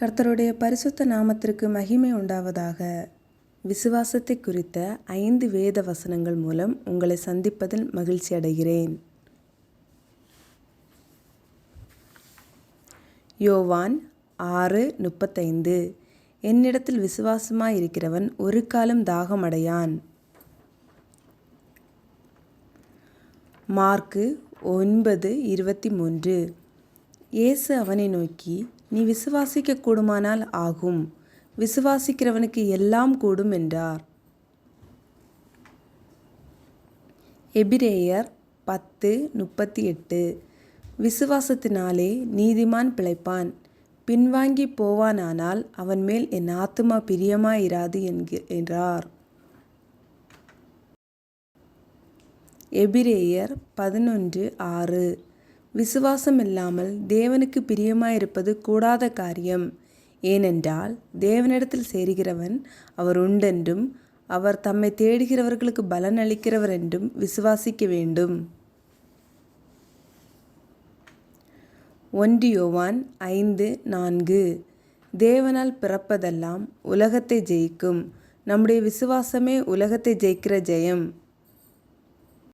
கர்த்தருடைய பரிசுத்த நாமத்திற்கு மகிமை உண்டாவதாக. விசுவாசத்தை குறித்த ஐந்து வேத வசனங்கள் மூலம் உங்களை சந்திப்பதில் மகிழ்ச்சி அடைகிறேன். யோவான் ஆறு முப்பத்தைந்து. என்னிடத்தில் விசுவாசமாக இருக்கிறவன் ஒரு காலம் தாகமடையான் மார்க்கு ஒன்பது இருபத்தி மூன்று. இயேசு அவனை நோக்கி நீ விசுவாசிக்க கூடுமானால் ஆகும். விசுவாசிக்கிறவனுக்கு எல்லாம் கூடும் என்றார். எபிரேயர் பத்து முப்பத்தி எட்டு. விசுவாசத்தினாலே நீதிமான் பிழைப்பான். பின்வாங்கி போவானானால் அவன் மேல் என் ஆத்துமா பிரியமாயிராது என்க என்றார். எபிரேயர் பதினொன்று ஆறு. விசுவாசம் இல்லாமல் தேவனுக்கு பிரியமாயிருப்பது கூடாத காரியம். ஏனென்றால் தேவனிடத்தில் சேருகிறவன் அவர் உண்டென்றும் அவர் தம்மை தேடுகிறவர்களுக்கு பலன் அளிக்கிறவர் என்றும் விசுவாசிக்க வேண்டும். ஒன்றியோவான் ஐந்து நான்கு. தேவனால் பிறப்பதெல்லாம் உலகத்தை ஜெயிக்கும். நம்முடைய விசுவாசமே உலகத்தை ஜெயிக்கிற ஜெயம்.